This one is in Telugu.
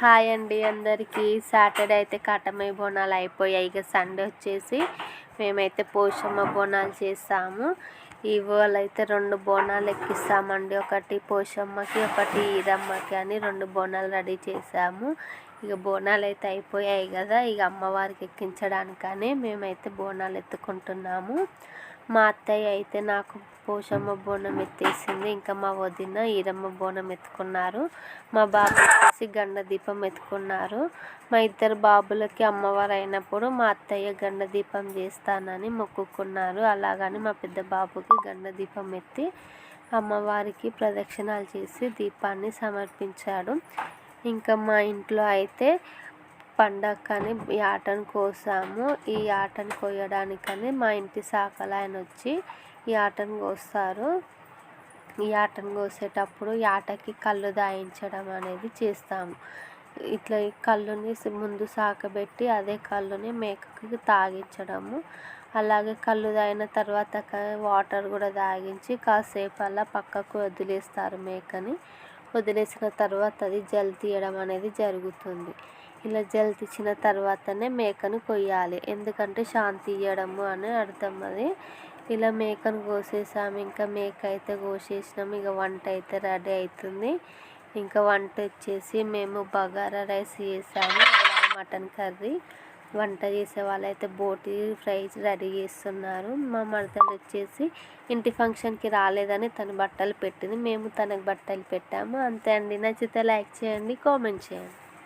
హాయ్ అండి అందరికీ. సాటర్డే అయితే కటమై బోనాలు అయిపోయాయి. ఇక సండే వచ్చేసి మేమైతే పోషమ్మ బోనాలు చేస్తాము. ఇవాళ అయితే రెండు బోనాలు ఎక్కిస్తామండి. ఒకటి పోషమ్మకి ఒకటి ఈరమ్మకి అని రెండు బోనాలు రెడీ చేసాము ఇక బోనాలు అయితే అయిపోయాయి కదా. ఇక అమ్మవారికి ఎక్కించడానికనే మేమైతే బోనాలు ఎత్తుకుంటున్నాము. మా అత్తయ్య అయితే నాకు పోషమ్మ బోనం ఎత్తేసింది. ఇంకా మా వదిన ఈరమ్మ బోనం ఎత్తుకున్నారు. మా బాబు వచ్చేసి గండ దీపం ఎత్తుకున్నారు. మా ఇద్దరు బాబులకి అమ్మవారు అయినప్పుడు మా అత్తయ్య గండ దీపం చేస్తానని మొక్కుకున్నారు. అలాగని మా పెద్ద బాబుకి గండ దీపం ఎత్తి అమ్మవారికి ప్రదక్షిణాలు చేసి దీపాన్ని సమర్పించాడు. ఇంకా మా ఇంట్లో అయితే పండగకని ఈ ఆటను కోసాము. ఈ ఆటను కోయడానికని మా ఇంటి సాకలాయన ఆయన వచ్చి ఈ ఆటను కోస్తారు. ఈ ఆటను కోసేటప్పుడు ఈ ఆటకి కళ్ళు దాయించడం అనేది చేస్తాము. ఇట్లా ఈ కళ్ళుని ముందు సాకబెట్టి అదే కళ్ళుని మేకకి తాగించడము. అలాగే కళ్ళు తాగిన తర్వాత వాటర్ కూడా తాగించి కాసేపు అలా పక్కకు వదిలేస్తారు మేకని. వదిలేసిన తర్వాత అది జల్ తీయడం అనేది జరుగుతుంది. ఇలా జల్ తీసిన తర్వాతనే మేకను కొయ్యాలి. ఎందుకంటే శాంతి ఇవ్వడము అని అర్థం అది. ఇలా మేకను కోసేసాము ఇంకా మేక అయితే కోసేసినాము ఇక వంట అయితే రెడీ అవుతుంది. ఇంకా వంట వచ్చేసి మేము బగారా రైస్ చేసాము అలాగే మటన్ కర్రీ. వంట చేసే వాళ్ళైతే బోటి ఫ్రై రెడీ చేస్తున్నారు. మా మడతలు వచ్చేసి ఇంటి ఫంక్షన్కి రాలేదని తను బట్టలు పెట్టింది. మేము తనకు బట్టలు పెట్టాము. అంతే అండి. నచ్చితే లైక్ చేయండి కామెంట్ చేయండి.